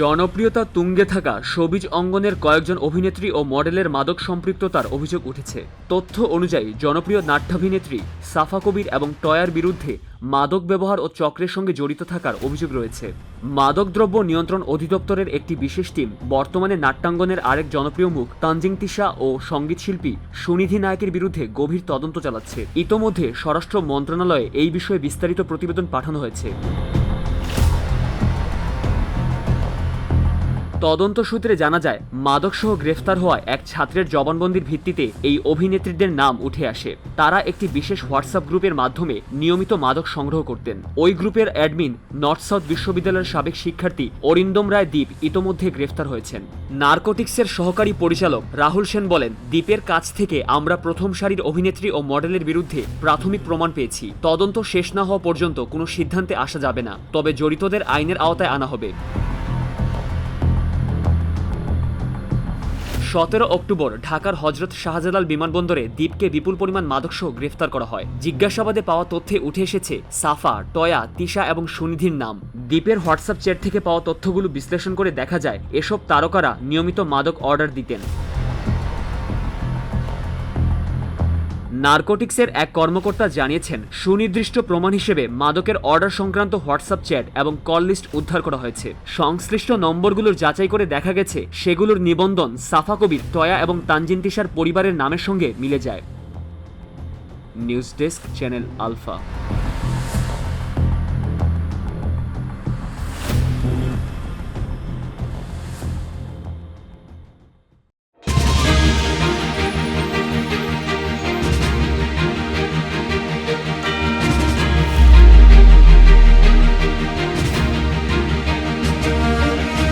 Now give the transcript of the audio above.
জনপ্রিয়তা তুঙ্গে থাকা সবিজ অঙ্গনের কয়েকজন অভিনেত্রী ও মডেলের মাদক সম্পৃক্ততার অভিযোগ উঠেছে। তথ্য অনুযায়ী, জনপ্রিয় নাট্যাভিনেত্রী সাফা কবির এবং টয়ার বিরুদ্ধে মাদক ব্যবহার ও চক্রের সঙ্গে জড়িত থাকার অভিযোগ রয়েছে। মাদকদ্রব্য নিয়ন্ত্রণ অধিদপ্তরের একটি বিশেষ টিম, বর্তমানে নাট্যাঙ্গনের আরেক জনপ্রিয় মুখ তানজিং তিশা ও সঙ্গীতশিল্পী সুনিধি নায়কের বিরুদ্ধে গভীর তদন্ত চালাচ্ছে। ইতোমধ্যে স্বরাষ্ট্র মন্ত্রণালয়ে এই বিষয়ে বিস্তারিত প্রতিবেদন পাঠানো হয়েছে। তদন্ত সূত্রে জানা যায়, মাদকসহ গ্রেফতার হওয়া এক ছাত্রের জবানবন্দির ভিত্তিতে এই অভিনেত্রীদের নাম উঠে আসে। তারা একটি বিশেষ হোয়াটসঅ্যাপ গ্রুপের মাধ্যমে নিয়মিত মাদক সংগ্রহ করতেন। ওই গ্রুপের অ্যাডমিন নর্থ সাউথ বিশ্ববিদ্যালয়ের সাবেক শিক্ষার্থী অরিন্দম রায় দ্বীপ ইতোমধ্যে গ্রেফতার হয়েছেন। নার্কোটিক্সের সহকারী পরিচালক রাহুল সেন বলেন, দ্বীপের কাছ থেকে আমরা প্রথম সারির অভিনেত্রী ও মডেলের বিরুদ্ধে প্রাথমিক প্রমাণ পেয়েছি। তদন্ত শেষ না হওয়া পর্যন্ত কোনো সিদ্ধান্তে আসা যাবে না। তবে জড়িতদের আইনের আওতায় আনা হবে। সতেরো অক্টোবর ঢাকার হজরত শাহজালাল বিমানবন্দরে দ্বীপকে বিপুল পরিমাণ মাদকসহ গ্রেফতার করা হয়। জিজ্ঞাসাবাদে পাওয়া তথ্যে উঠে এসেছে, সাফা, টয়া, তিশা এবং সুনিধির নাম। দ্বীপের হোয়াটসঅ্যাপ চ্যাট থেকে পাওয়া তথ্যগুলো বিশ্লেষণ করে দেখা যায়, এসব তারকারা নিয়মিত মাদক অর্ডার দিতেন। নার্কোটিক্সের এক কর্মকর্তা জানিয়েছেন, সুনির্দিষ্ট প্রমাণ হিসেবে মাদকের অর্ডার সংক্রান্ত হোয়াটসঅ্যাপ চ্যাট এবং কল লিস্ট উদ্ধার করা হয়েছে। সংশ্লিষ্ট নম্বরগুলোর যাচাই করে দেখা গেছে, সেগুলোর নিবন্ধন সাফা কবির, তয়া এবং তানজিন তিশার পরিবারের নামের সঙ্গে মিলে যায়। News desk channel Alpha.